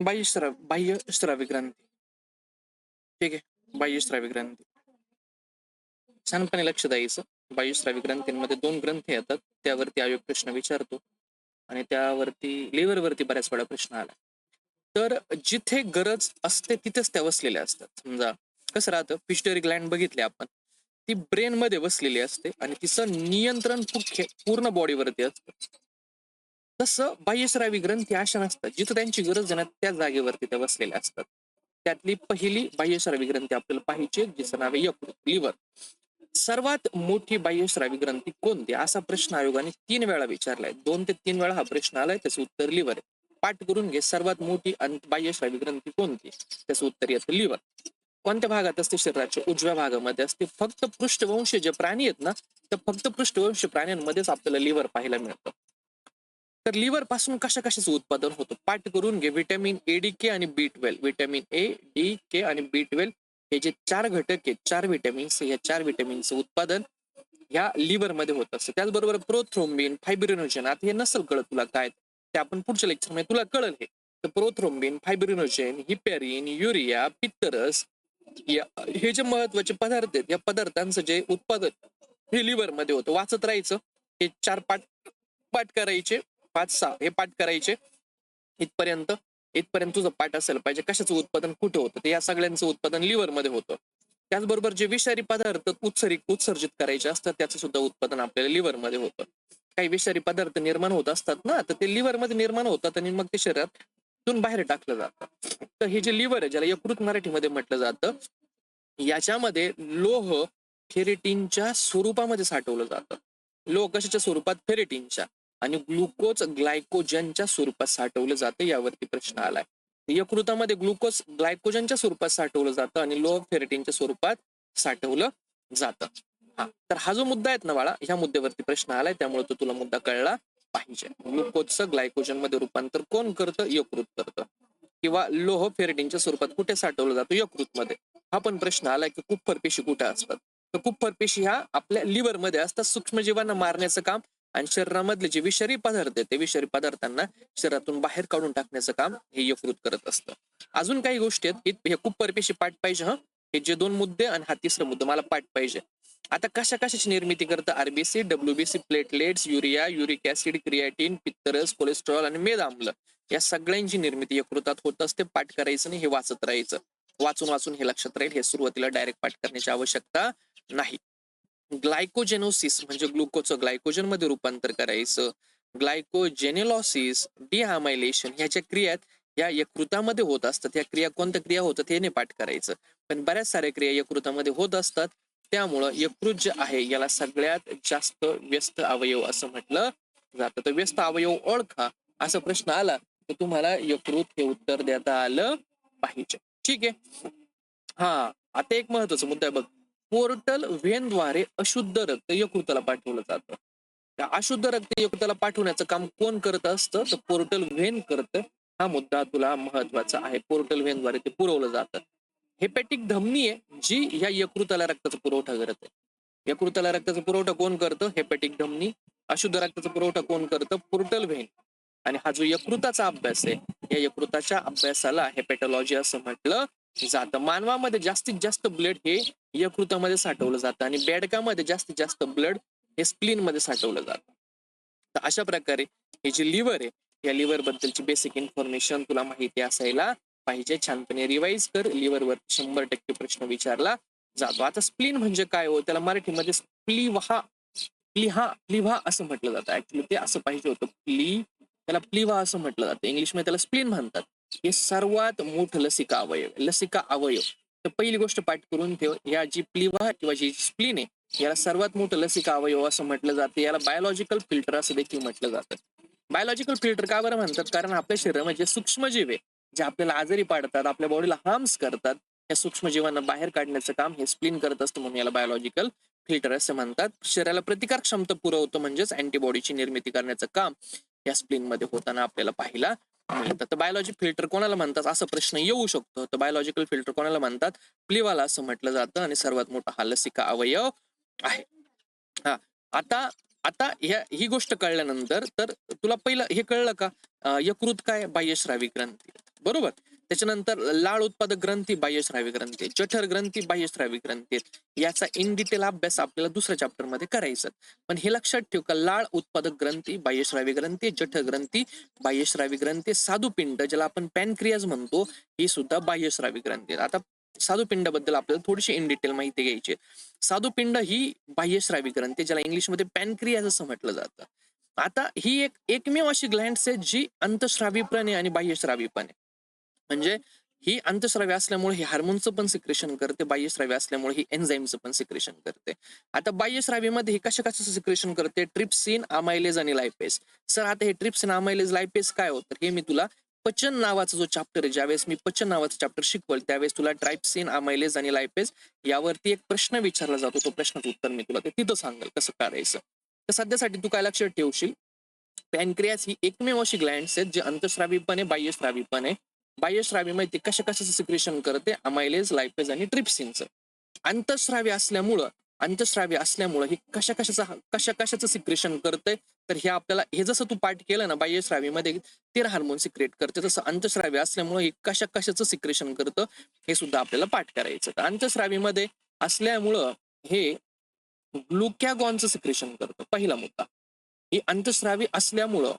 बाह्यस्राव बाह्य स्रावी ग्रंथी ठीक आहे. बाह्यस्रावी ग्रंथी छानपणे लक्ष द्यायचं. बाह्यस्रावी ग्रंथींमध्ये दोन ग्रंथ येतात. त्यावरती आयोग प्रश्न विचारतो आणि त्यावरती लिव्हर वरती बऱ्याच वेळा प्रश्न आला. तर जिथे गरज असते तिथेच त्या वसलेल्या असतात. समजा कसं राहतं? पिस्टरी ग्लँड बघितले आपण. ती ब्रेन मध्ये वसलेली असते आणि तिचं नियंत्रण पूर्ण बॉडीवरती असतं. तसं बाह्यश्रावी ग्रंथी अशा नसतात जिथं त्यांची गरज आहे ना त्या जागेवरती त्या बसलेल्या असतात. त्यातली पहिली बाह्यश्रावी ग्रंथी आपल्याला पाहिजे जिचं नाव आहे यकृत लिव्हर. सर्वात मोठी बाह्यश्रावी ग्रंथी कोणती? असा प्रश्न आयोगाने तीन वेळा विचारलाय. दोन ते तीन वेळा हा प्रश्न आलाय त्याचं उत्तर लिव्हर आहे. पाठ करून घे सर्वात मोठी बाह्यश्रावी ग्रंथी कोणती? त्याचं उत्तर येतं लिव्हर. कोणत्या भागात असते शरीराच्या उजव्या भागामध्ये असते. फक्त पृष्ठवंशी जे प्राणी आहेत ना तर फक्त पृष्ठवंशी प्राण्यांमध्येच आपल्याला लिव्हर पाहायला मिळतं. तर लिव्हरपासून कशा कशाचं उत्पादन होतं? पाठ करून घे. व्हिटॅमिन ए डी के आणि B twelve vitamin A D K आणि बी ट्वेल्व हे जे चार घटक आहेत चार व्हिटॅमिन्स या चार व्हिटॅमिनचं उत्पादन ह्या लिव्हरमध्ये होत असतं. त्याचबरोबर प्रोथ्रोम्बिन फायब्रिनोजन आता हे नसल कळत तुला काय? ते आपण पुढच्या लेक्चरमध्ये तुला कळल हे. तर प्रोथ्रोम्बिन फायब्रिनोजन हिपेरिन युरिया पित्तरस या हे जे महत्त्वाचे पदार्थ आहेत या पदार्थांचं जे उत्पादन हे लिव्हरमध्ये होतं. वाचत राहायचं हे चार पाठ पाठ करायचे पाच सहा हे पाठ करायचे. इथपर्यंत इथपर्यंत तुझं पाठ असेल पाहिजे. कशाचं उत्पादन कुठे होतं? तर या सगळ्यांचं उत्पादन लिव्हरमध्ये होतं. त्याचबरोबर जे विषारी पदार्थ उत्सरी उत्सर्जित करायचे असतात त्याचं सुद्धा उत्पादन आपल्याला लिव्हरमध्ये होतं. काही विषारी पदार्थ निर्माण होत असतात ना तर ते लिव्हरमध्ये निर्माण होतात आणि मग ते शरीरात बाहेर टाकलं जातं. तर हे जे लिव्हर आहे ज्याला यकृत मराठीमध्ये म्हटलं जातं याच्यामध्ये लोह फेरेटिनच्या स्वरूपामध्ये साठवलं जातं. लोह कशाच्या स्वरूपात? फेरेटिनच्या आणि ग्लुकोज ग्लायकोजनच्या स्वरूपात साठवलं जातं यावरती प्रश्न आलाय. यकृतामध्ये ग्लुकोज ग्लायकोजनच्या स्वरूपात साठवलं जातं आणि लोह फेरेटिनच्या स्वरूपात साठवलं जातं. हा. तर हा जो मुद्दा आहे ना बाळा ह्या मुद्द्यावरती प्रश्न आलाय त्यामुळे तो तुला मुद्दा कळला. पाहिजे. म्हणजे ग्लुकोजचं ग्लायकोजनमध्ये रूपांतर कोण करतं? यकृत करतं. किंवा लोह फेरडीनच्या स्वरूपात कुठे साठवलं जातो? यकृत मध्ये हा पण प्रश्न आलाय की कुप्फर पेशी कुठे असतात? तर कुप्फर पेशी ह्या आपल्या लिव्हरमध्ये असतात सूक्ष्मजीवांना मारण्याचं काम आणि शरीरामधले जे विषारी पदार्थ आहेत ते विषारी पदार्थांना शरीरातून बाहेर काढून टाकण्याचं काम हे यकृत करत असतं. अजून काही गोष्टी आहेत की हे कुप्पर पेशी पाठ पाहिजे हा. हे जे दोन मुद्दे आणि हा तिसरा मुद्दा मला पाठ पाहिजे. आता कशा कशाची निर्मिती करतं? RBC WBC platelets urea uric acid creatine पित्तरस cholesterol आणि मेद आम्ल या सगळ्यांची निर्मिती यकृतात होत असते पाठ करायचं आणि हे वाचत राहायचं. वाचून वाचून हे लक्षात राहील हे सुरुवातीला डायरेक्ट पाठ करण्याची आवश्यकता नाही. ग्लायकोजेनोसिस म्हणजे ग्लुकोजचं ग्लायकोजनमध्ये रूपांतर करायचं. ग्लायकोजेनेलॉसिस डिहामायलेशन ह्याच्या क्रियात या यकृतामध्ये होत असतात या क्रिया कोणत्या क्रिया होतात हे नाही पाठ करायचं. पण बऱ्याच साऱ्या क्रिया यकृतामध्ये होत असतात. त्यामुळं यकृत जे आहे याला सगळ्यात जास्त व्यस्त अवयव असं म्हटलं जातं. तर व्यस्त अवयव ओळखा असा प्रश्न आला तर तुम्हाला यकृत हे उत्तर देता आलं पाहिजे. ठीक आहे? हा आता एक महत्त्वाचा मुद्दा आहे बघ. पोर्टल व्हेनद्वारे अशुद्ध रक्त यकृताला पाठवलं जातं. त्या अशुद्ध रक्त यकृताला पाठवण्याचं काम कोण करत असतं? तर पोर्टल व्हेन करतं. हा मुद्दा तुला महत्त्वाचा आहे. पोर्टल व्हेनद्वारे ते पुरवलं जातं. हेपॅटिक धमनी आहे जी या यकृताला रक्ताचा पुरवठा करत आहे. यकृताला रक्ताचा पुरवठा कोण करतं? हेपॅटिक धमनी. अशुद्ध रक्ताचा पुरवठा कोण करतं? Portal vein. आणि हा जो यकृताचा अभ्यास आहे या यकृताच्या अभ्यासाला हेपॅटॉलॉजी असं म्हटलं जातं. मानवामध्ये जास्तीत जास्त ब्लड हे यकृतामध्ये साठवलं जातं आणि बेडकामध्ये जास्तीत जास्त ब्लड हे स्प्लीन मध्ये साठवलं जातं. तर अशा प्रकारे हे जे लिव्हर आहे या लिव्हर बद्दलची बेसिक इन्फॉर्मेशन तुला माहिती असायला पाहिजे. छानपणे रिवाईज कर. लिव्हरवर शंभर टक्के प्रश्न विचारला जातो. आता स्प्लीन म्हणजे काय हो? त्याला मराठीमध्ये प्लिव्हा प्लिहा प्लिव्हा असं म्हटलं जातं. ऍक्च्युली ते असं पाहिजे होतं. प्ली त्याला प्लिव्हा असं म्हटलं जातं. इंग्लिशमध्ये त्याला स्प्लीन म्हणतात. हे सर्वात मोठं लसिका अवयव लसिका अवयव. तर पहिली गोष्ट पाठ करून ठेव. या जी प्लिव्हा किंवा जी स्प्लीन आहे याला सर्वात मोठं लसिका अवयव असं म्हटलं जातं. याला बायोलॉजिकल फिल्टर असं देखील म्हटलं जातं. बायोलॉजिकल फिल्टर का बरं म्हणतात? कारण आपल्या शरीरामध्ये सूक्ष्मजीव आहे. जे आपल्याला आजारी पाडतात आपल्या बॉडीला हार्म्स करतात या सूक्ष्मजीवांना बाहेर काढण्याचं काम हे स्प्लीन करत असतं म्हणून याला बायोलॉजिकल फिल्टर असं म्हणतात. शरीराला प्रतिकार क्षमता पुरवतं म्हणजेच अँटीबॉडीची निर्मिती करण्याचं काम या स्प्लीन मध्ये होताना आपल्याला पाहिला मिळतं. तर बायोलॉजी फिल्टर कोणाला म्हणतात? असा प्रश्न येऊ शकतो. तर बायोलॉजिकल फिल्टर कोणाला म्हणतात? प्लिवाला असं म्हटलं जातं आणि सर्वात मोठा हा लसिका अवयव आहे. हा आता आता ह्या ही गोष्ट कळल्यानंतर तर तुला पहिलं हे कळलं का? यकृत काय? बाह्यश्रावी ग्रंथी. बरोबर? त्याच्यानंतर लाळ उत्पादक ग्रंथी बाह्यश्रावी ग्रंथी जठर ग्रंथी बाह्यश्रावी ग्रंथी. याचा इन डिटेल अभ्यास आपल्याला दुसऱ्या चॅप्टरमध्ये करायचा. पण हे लक्षात ठेव का लाळ उत्पादक ग्रंथी बाह्यश्रावी ग्रंथी जठर ग्रंथी बाह्यश्रावी ग्रंथी साधुपिंड ज्याला आपण पॅनक्रियाज म्हणतो ही सुद्धा बाह्यस्रावी ग्रंथी आता साधुपिंडाबद्दल आपल्याला थोडीशी इन डिटेल माहिती घ्यायची साधुपिंड ही बाह्यश्रावी ग्रंथी ज्याला इंग्लिशमध्ये पॅनक्रियाज असं म्हटलं जातं. आता ही एक एकमेव अशी ग्लँड्स आहे जी अंतश्रावीपणे आणि बाह्यश्रावीपणे म्हणजे ही अंतस्रावी असल्यामुळे ही हार्मोनचं पण सिक्रेशन करते बाह्यस्रावी असल्यामुळे ही एन्झाईमचं पण सिक्रेशन करते. आता बाह्यस्रावीमध्ये हे कशा कशाचं सिक्रेशन करते? ट्रिप्सिन अमायलेज आणि लायपेस सर आता हे ट्रिप्सिन अमायलेज लायपेस काय होतं? हे मी तुला पचन नावाचा जो चॅप्टर आहे ज्यावेळेस मी पचन नावाचं चॅप्टर शिकवल त्यावेळेस तुला ट्रायप्सिन अमायलेज आणि लायपेस यावरती एक प्रश्न विचारला जातो तो प्रश्नाचं उत्तर मी तुला ते तिथं सांगेल कसं करायचं तर सध्यासाठी तू काय लक्षात ठेवशील? पॅनक्रियास ही एकमेव अशी ग्लँड्स आहेत जे अंतस्रावी पण बाह्यश्रावी माहिती कशा कशाचं सिक्रेशन करते? अमायलेज लायपेज आणि ट्रिप्सिनचं अंतस्रावी असल्यामुळं अंतस्रावी असल्यामुळं हे कशा कशाचं कशा कशाचं सिक्रेशन करते? तर हे आपल्याला हे जसं तू पाठ केलं ना बाह्यश्रावीमध्ये तेरा हार्मोन सिक्रेट करते. तसं अंतश्रावी असल्यामुळे हे कशा कशाचं सिक्रेशन करतं हे सुद्धा आपल्याला पाठ करायचं. तर अंतश्रावीमध्ये असल्यामुळं हे ग्लुकॅगॉनचं सिक्रेशन करतं. पहिला मुद्दा. ही अंतश्रावी असल्यामुळं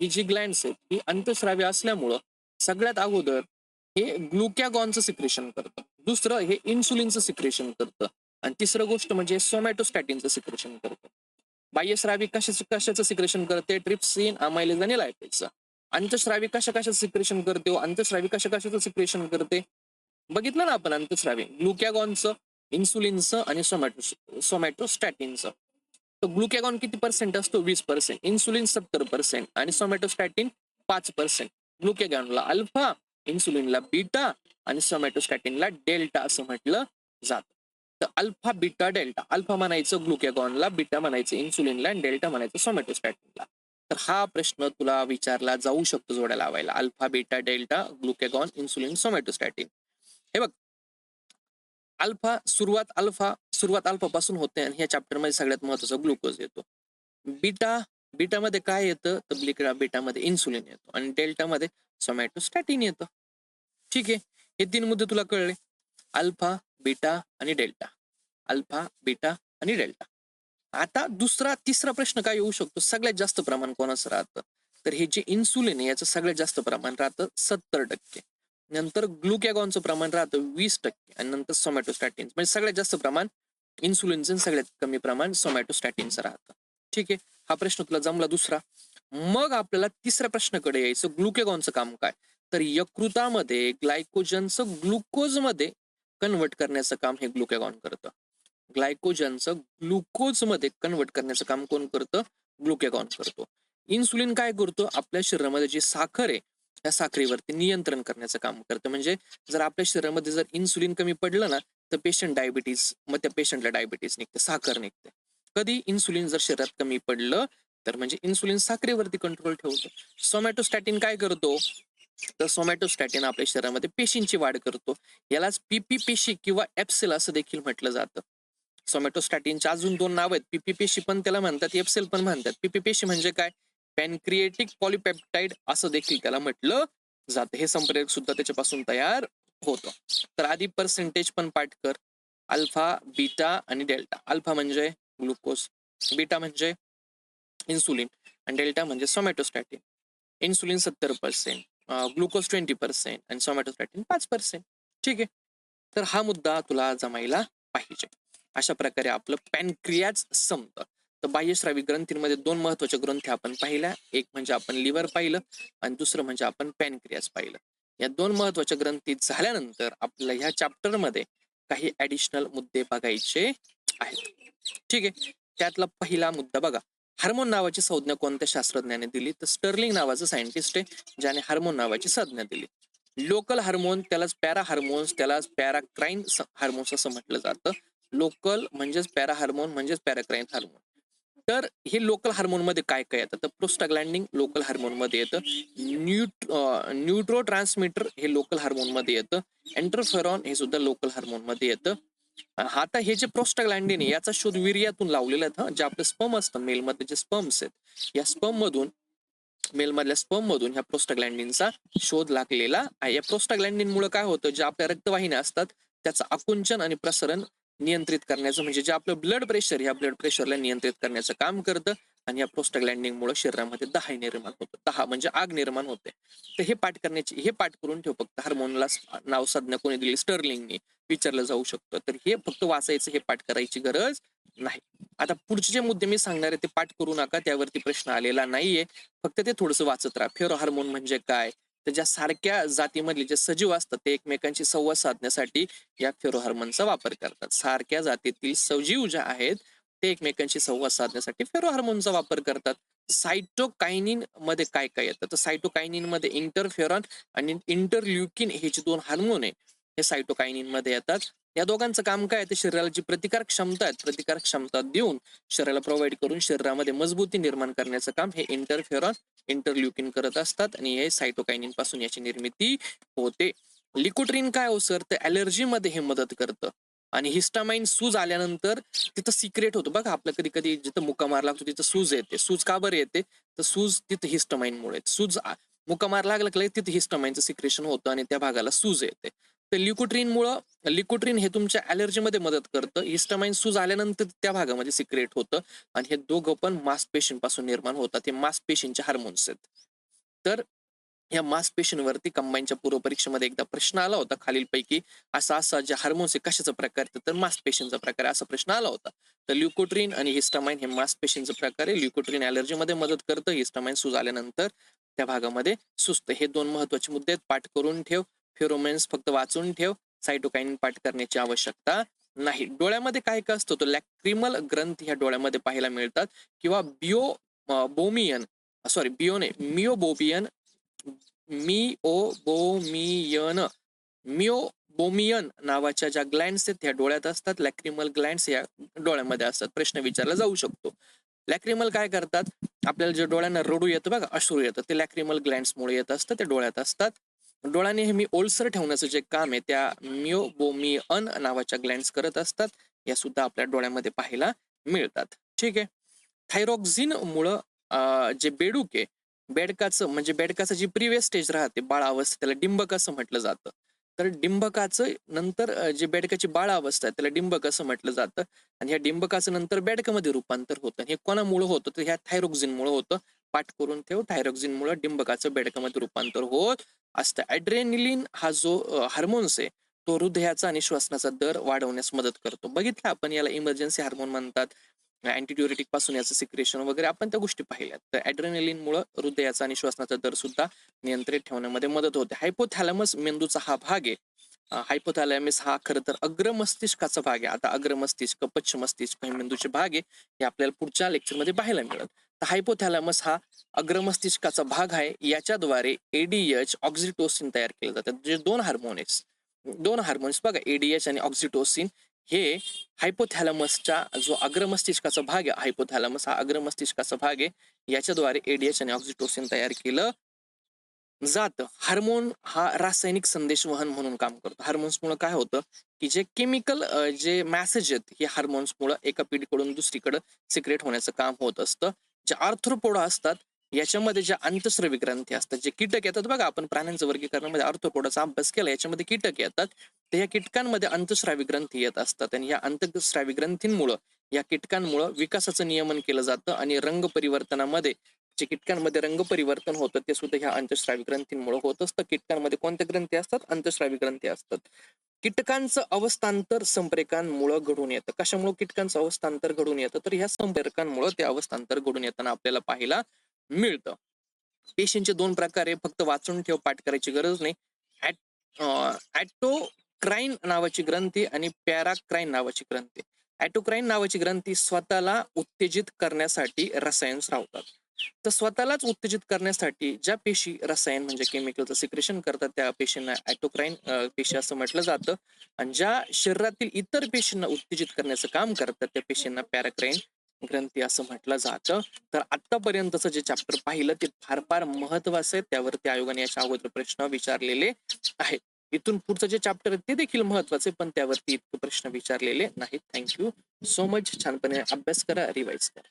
ही जी ग्लँड्स आहेत ही अंतश्रावी असल्यामुळं सगळ्यात अगोदर हे ग्लुकॅगॉनचं सिक्रेशन करतं. दुसरं हे इन्सुलिनचं सिक्रेशन करतं. आणि तिसरं गोष्ट म्हणजे सोमॅटोस्टॅटिनचं सिक्रेशन करतं. बाह्यस्रावी कशाचं कशाचं सिक्रेशन करते? ट्रिप्सिन अमायलेज आणि लायपेजचं अंतश्राविक कशा कशाचं सिक्रेशन करते? अंतश्राविक कशा कशाचं सिक्रेशन करते? बघितलं ना आपण अंतस्रावी ग्लुकॅगॉनचं इन्सुलिनचं आणि सोमॅटो सोमॅटोस्टॅटिनचं तर ग्लुकॅगॉन किती पर्सेंट असतो? वीस पर्सेंट इन्सुलिन सत्तर पर्सेंट आणि सोमॅटोस्टॅटिन पाच पर्सेंट ग्लुकेगॉनला अल्फा इन्सुलिनला बीटा आणि सोमॅटोस्टॅटिनला डेल्टा असं म्हटलं जातं. तर अल्फा बीटा डेल्टा. अल्फा म्हणायचं ग्लुकेगॉनला बीटा म्हणायचं इन्सुलिनला आणि डेल्टा म्हणायचं सोमॅटोस्टॅटिनला तर हा प्रश्न तुला विचारला जाऊ शकतो जोड्या लावायला. Alpha beta delta glucagon insulin somatostatin हे बघ. अल्फा सुरुवात अल्फा सुरुवात अल्फापासून होते आणि ह्या चॅप्टरमध्ये सगळ्यात महत्त्वाचा ग्लुकोज येतो. बीटा बीटामध्ये काय येतं? तर बिटा बीटामध्ये इन्सुलिन येतो आणि डेल्टामध्ये सोमॅटोस्टॅटिन येतं. ठीक आहे? हे तीन मुद्दे तुला कळले. अल्फा बीटा आणि डेल्टा. अल्फा बीटा आणि डेल्टा. आता दुसरा तिसरा प्रश्न काय येऊ शकतो? सगळ्यात जास्त प्रमाण कोणाचं राहतं? तर हे जे इन्सुलिन आहे याचं सगळ्यात जास्त प्रमाण राहतं सत्तर टक्के. नंतर ग्लुकॅगॉनचं प्रमाण राहतं वीस टक्के आणि नंतर सोमॅटोस्टॅटिन म्हणजे सगळ्यात जास्त प्रमाण इन्सुलिनचं सगळ्यात कमी प्रमाण सोमॅटोस्टॅटिनचं राहतं. ठीक आहे? हा प्रश्न तुला जमला दुसरा. मग आपल्याला तिसऱ्या प्रश्नाकडे यायचं ग्लुकेगॉनचं काम काय? तर यकृतामध्ये ग्लायकोजनचं ग्लुकोजमध्ये कन्वर्ट करण्याचं काम हे ग्लुकेगॉन करतं. ग्लायकोजनचं ग्लुकोजमध्ये कन्वर्ट करण्याचं काम कोण करतं? ग्लुकेगॉन करतो. इन्सुलिन काय करतो? आपल्या शरीरामध्ये जी साखर आहे त्या साखरेवरती नियंत्रण करण्याचं काम करतं. म्हणजे जर आपल्या शरीरामध्ये जर इन्सुलिन कमी पडलं ना तर पेशंट डायबिटीज मग त्या पेशंटला डायबिटीज निघते साखर निघते. कधी इन्सुलिन जर शरीरात कमी पडलं तर म्हणजे इन्सुलिन साखरेवरती कंट्रोल ठेवतो. सोमॅटोस्टॅटिन काय करतो? तर सोमॅटोस्टॅटिन आपल्या शरीरामध्ये पेशींची वाढ करतो. यालाच पीपी पेशी किंवा एप्सेल असं देखील म्हटलं जातं. सोमॅटोस्टॅटिनच्या अजून दोन नाव आहेत. पीपी पेशी पण त्याला म्हणतात एप्सेल पण म्हणतात. पीपी पेशी म्हणजे काय? पॅनक्रिएटिक पॉलिपेप्टाइड असं देखील त्याला म्हटलं जातं. हे संप्रेरक सुद्धा त्याच्यापासून तयार होतं. तर आधी पर्सेंटेज पण पाठ कर. अल्फा बीटा आणि डेल्टा अल्फा म्हणजे? ग्लुकोज बीटा म्हणजे इन्सुलिन आणि डेल्टा म्हणजे सोमॅटोस्टॅटिन इन्सुलिन सत्तर पर्सेंट ग्लुकोज ट्वेंटी पर्सेंट आणि सोमॅटोस्टॅटिन पाच पर्सेंट ठीक आहे? तर हा मुद्दा तुला जमायला पाहिजे. अशा प्रकारे आपलं पॅनक्रियाज संपतं. तर बाह्यश्रावी ग्रंथींमध्ये दोन महत्त्वाचे ग्रंथी आपण पाहिल्या. एक म्हणजे आपण लिव्हर पाहिलं आणि दुसरं म्हणजे आपण पॅनक्रियाज पाहिलं. या दोन महत्त्वाच्या ग्रंथी झाल्यानंतर आपल्याला ह्या चॅप्टरमध्ये काही ऍडिशनल मुद्दे बघायचे आहेत ठीक आहे. त्यातला पहिला मुद्दा बघा. हार्मोन नावाची संज्ञा कोणत्या शास्त्रज्ञाने दिली? तर स्टर्लिंग नावाचं सायंटिस्ट आहे ज्याने हार्मोन नावाची संज्ञा दिली. लोकल हार्मोन त्यालाच पॅरा हार्मोन्स त्यालाच पॅराक्राईन हार्मोन्स असं म्हटलं जातं. लोकल म्हणजेच पॅरा हार्मोन म्हणजेच पॅराक्राईन हार्मोन. तर हे लोकल हार्मोनमध्ये काय काय येतं? तर प्रोस्टाग्लँडिंग लोकल हार्मोनमध्ये येतं. न्यूट न्यूट्रो ट्रान्समीटर हे लोकल हार्मोनमध्ये येतं. एंटरफेरॉन हे सुद्धा लोकल हार्मोनमध्ये येतं. आता हे जे प्रोस्टाग्लँडिन आहे याचा शोध वीर्यातून लावलेला आहे जे आपलं स्पम असतं मेलमध्ये जे स्पम्स आहेत या स्पर्म मधून मेल मधल्या स्पर्म मधून ह्या प्रोस्टाग्लँडिनचा शोध लागलेला आहे. या प्रोस्टाग्लॅन्डिन मुळे काय होतं जे आपल्या रक्तवाहिन्या असतात त्याचं आकुंचन आणि प्रसरण नियंत्रित करण्याचं म्हणजे जे आपलं ब्लड प्रेशर ह्या ब्लड प्रेशरला नियंत्रित करण्याचं काम करतं. आणि या प्रोस्टाग्लॅन्डिन मुळे शरीरामध्ये दहा निर्माण होतं. दहा म्हणजे आग निर्माण होते. तर हे पाठ करण्याची हे पाठ करून ठेव फक्त. हार्मोनला नाव साधण्या कोणी दिली स्टर्लिंगने विचारलं जाऊ शकतं. तर हे फक्त वाचायचं हे पाठ करायची गरज नाही. आता पुढचे जे मुद्दे मी सांगणार आहे ते पाठ करू नका. त्यावरती प्रश्न आलेला नाहीये. फक्त ते थोडंसं वाचत राहा. फेरो हार्मोन म्हणजे काय? तर ज्या सारख्या जातीमधले जे सजीव असतात ते एकमेकांशी संवाद साधण्यासाठी या फेरो हार्मोनचा वापर करतात. सारख्या जातीतील सजीव ज्या आहेत ते एकमेकांशी संवाद साधण्यासाठी फेरोहार्मोनचा वापर करतात. सायटोकायनिनमध्ये काय काय येतं? तर सायटोकायनिनमध्ये इंटरफेरॉन आणि इंटरल्युकिन हे जे दोन हार्मोन आहे हे सायटोकायनिनमध्ये येतात. या दोघांचं काम काय आहे? तर शरीराला जी प्रतिकार क्षमता आहेत प्रतिकार क्षमता देऊन शरीराला प्रोव्हाइड करून शरीरामध्ये मजबूती निर्माण करण्याचं काम हे इंटरफेरॉन इंटरल्युकिन करत असतात आणि हे सायटोकायनिनपासून याची निर्मिती होते. लिकोट्रिन काय हो सर? तर अलर्जी मध्ये हे मदत करतं. आणि हिस्टामाइन सूज आल्यानंतर तिथं सिक्रेट होतं. बघा आपलं कधी कधी जिथं मुका मार लागतो तिथं सूज येते. सूज का बरं येते? तर सूज तिथं हिस्टामाइन मुळे. सूज मुका मार लागला की तिथं हिस्टामाइनचं सिक्रेशन होतं आणि त्या भागाला सूज येते. तर लिकोट्रिन मुळे लिकोट्रिन हे तुमच्या अलर्जी मध्ये मदत करतं. हिस्टामाइन सूज आल्यानंतर त्या भागामध्ये सिक्रेट होतं. आणि हे दोघं पण मांसपेशींपासून निर्माण होतात. हे मांसपेशींचे हार्मोन्स आहेत. तर या मांसपेशींवरती कंबाईनच्या पूर्वपरीक्षेमध्ये एकदा प्रश्न आला होता खालीलपैकी असा असा जे हार्मोन्स आहे कशाचा प्रकार आहे? तर मांसपेशींचा प्रकार आहे असा प्रश्न आला होता. तर ल्युकोट्रिन आणि हिस्टामाइन हे मांसपेशींचा प्रकार आहे. ल्युकोट्रिन ऍलर्जीमध्ये मदत करतं हिस्टामाइन सूज आल्यानंतर त्या भागामध्ये सुस्त हे दोन महत्त्वाचे मुद्दे आहेत. पाठ करून ठेव. फेरोमेन्स फक्त वाचून ठेव. सायटोकाईन पाठ करण्याची आवश्यकता नाही. डोळ्यामध्ये काय काय असतं तो लॅक्रिमल ग्रंथ ह्या डोळ्यामध्ये पाहायला मिळतात. किंवा बिओ बोमियन सॉरी बिओने मिओबोबियन मिओबोमियन मिओबोमियन नावाच्या ज्या ग्लँड्स आहेत त्या डोळ्यात असतात. लॅक्रिमल ग्लँड्स या डोळ्यामध्ये असतात. प्रश्न विचारला जाऊ शकतो. लॅक्रिमल काय करतात? आपल्याला जे डोळ्यांना रडू येतं बघा अश्रू येतं. ते लॅक्रिमल ग्लँड्समुळे येत असतं ते डोळ्यात असतात. डोळ्याने हे मी ओलसर ठेवण्याचं जे काम आहे त्या मिओबोमियन नावाच्या ग्लँड्स करत असतात. या सुद्धा आपल्या डोळ्यामध्ये पाहायला मिळतात. ठीक आहे. थायरॉक्झिन मुळे जे बेडूक आहे बेडकाचं म्हणजे बेडकाचं जी प्रिव्हियस स्टेज राहते बाळावस्था त्याला डिंबक असं म्हटलं जातं. तर डिंबकाचं नंतर जे बेडकाची बाळावस्था आहे त्याला डिंबक असं म्हटलं जातं. आणि ह्या डिंबकाचं नंतर बेडकामध्ये रूपांतर होतं. आणि हे कोणामुळे होतं? तर ह्या थायरॉक्झिन मुळे होतं. पाठ करून ठेव थायरॉक्झिन मुळे डिंबकाचं बेडकामध्ये रूपांतर होत असतं. ॲड्रेनिलिन हा जो हार्मोन्स आहे तो हृदयाचा आणि श्वसनाचा दर वाढवण्यास मदत करतो. बघितलं आपण याला इमर्जन्सी हार्मोन म्हणतात. अँटीड्युरेटिकपासून याचं सिक्रेशन वगैरे आपण त्या गोष्टी पाहिल्यात. तर ॲड्रेनलिन हृदयाचा आणि श्वसनाचा दर सुद्धा नियंत्रित ठेवण्यामध्ये मदत होते. हायपोथॅलमस मेंदूचा हा भाग आहे. हायपोथॅलॅमिस हा खरं तर अग्रमस्तिष्काचा भाग आहे. आता अग्रमस्तिष्क पश्चिम मस्तिष्क हे मेंदूचे भाग आहे. हे आपल्याला पुढच्या लेक्चरमध्ये पाहायला मिळत तर हायपोथॅलॅमस हा अग्रमस्तिष्काचा भाग आहे. याच्याद्वारे एडीएच ऑक्झिटोसिन तयार केले जातात जे दोन हार्मोन्स दोन हार्मोन्स बघा एडीएच आणि ऑक्झिटोसिन हे हायपोथॅलमसच्या जो अग्रमस्तिष्काचा भाग आहे हायपोथॅलमस हा अग्रमस्तिष्काचा भाग आहे याच्याद्वारे एडीएच आणि ऑक्झिटोसिन तयार केलं जातं. हार्मोन हा रासायनिक संदेश वहन म्हणून काम करतो. हार्मोन्स मुळे काय होतं की जे केमिकल जे मॅसेज आहेत हे हार्मोन्स मुळे एका पिढीकडून दुसरीकडे सिक्रेट होण्याचं काम होत असतं. जे आर्थ्रोपोडा असतात याच्यामध्ये ज्या अंतस्रवी ग्रंथी असतात जे कीटक येतात बघा आपण प्राण्यांचं वर्गीकरणामध्ये अर्थोपोडाचा अभ्यास केला याच्यामध्ये कीटक येतात. तर या कीटकांमध्ये अंतस्रावी ग्रंथी येत असतात आणि या अंतस्रावी ग्रंथींमुळं या कीटकांमुळं विकासाचं नियमन केलं जातं आणि रंग परिवर्तनामध्ये जे कीटकांमध्ये रंग परिवर्तन होतं ते सुद्धा ह्या अंतस्रावी ग्रंथींमुळे होत असतं. कीटकांमध्ये कोणत्या ग्रंथी असतात? अंतस्रावी ग्रंथी असतात. कीटकांचं अवस्थांतर संप्रेरकांमुळे घडून येतं. कशामुळे कीटकांचं अवस्थांतर घडून येतं? तर ह्या संप्रेरकांमुळे ते अवस्थांतर घडून येताना आपल्याला पाहायला मिळतं. पेशींचे दोन प्रकार आहे. फक्त वाचून ठेव पाठ करायची गरज नाही. ऍटोक्राईन नावाची ग्रंथी आणि पॅराक्राईन नावाची ग्रंथी. ऍटोक्राईन नावाची ग्रंथी स्वतःला उत्तेजित करण्यासाठी रसायन स्रावतात. तर स्वतःलाच उत्तेजित करण्यासाठी ज्या पेशी रसायन म्हणजे केमिकलचं सिक्रेशन करतात त्या पेशींना ऍटोक्राईन पेशी असं म्हटलं जातं. आणि ज्या शरीरातील इतर पेशींना उत्तेजित करण्याचं काम करतात त्या पेशींना पॅराक्राईन ग्रंथी असं म्हटलं जातं. तर आतापर्यंतचं जे चॅप्टर पाहिलं ते फार फार महत्वाचं आहे. त्यावरती आयोगाने याच्या अगोदर प्रश्न विचारलेले आहेत. इथून पुढचं जे चॅप्टर आहे ते देखील महत्त्वाचे पण त्यावरती इतके प्रश्न विचारलेले नाहीत. थँक्यू सो मच छानपणे अभ्यास करा रिवाईज करा.